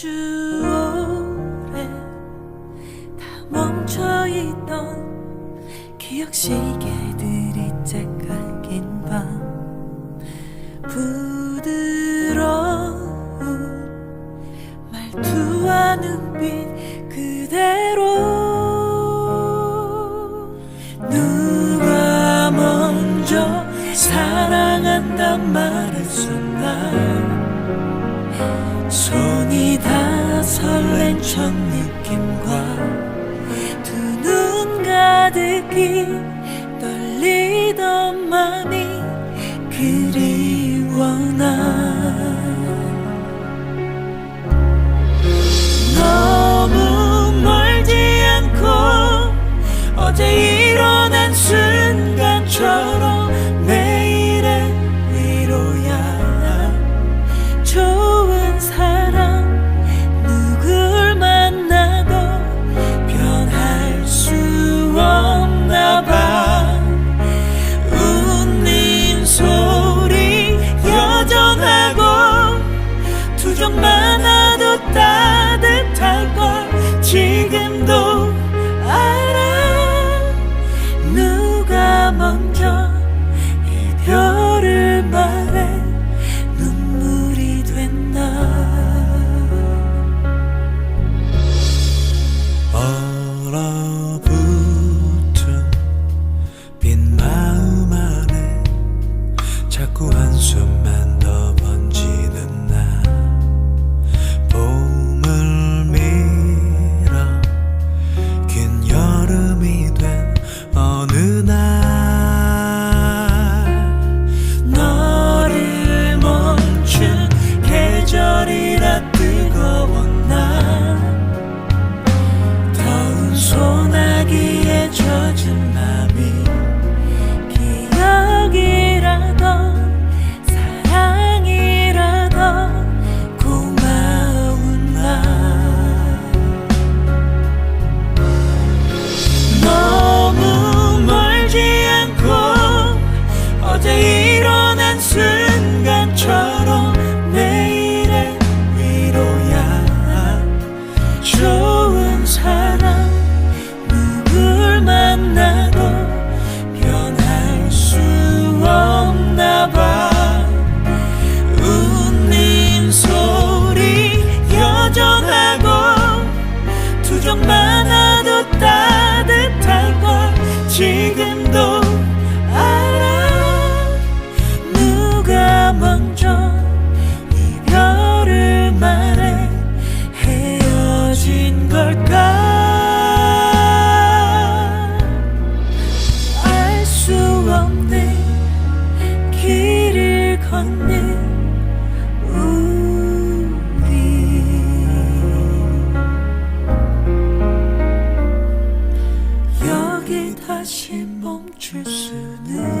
추월에 다 멈춰있던 기억 시계들이 짝각인 밤 부드러운 말투와 눈빛 그대로 누가 먼저 사랑한단 말했었나 손이 다 설렌 첫 느낌과 두 눈 가득히 다시 멈출 수는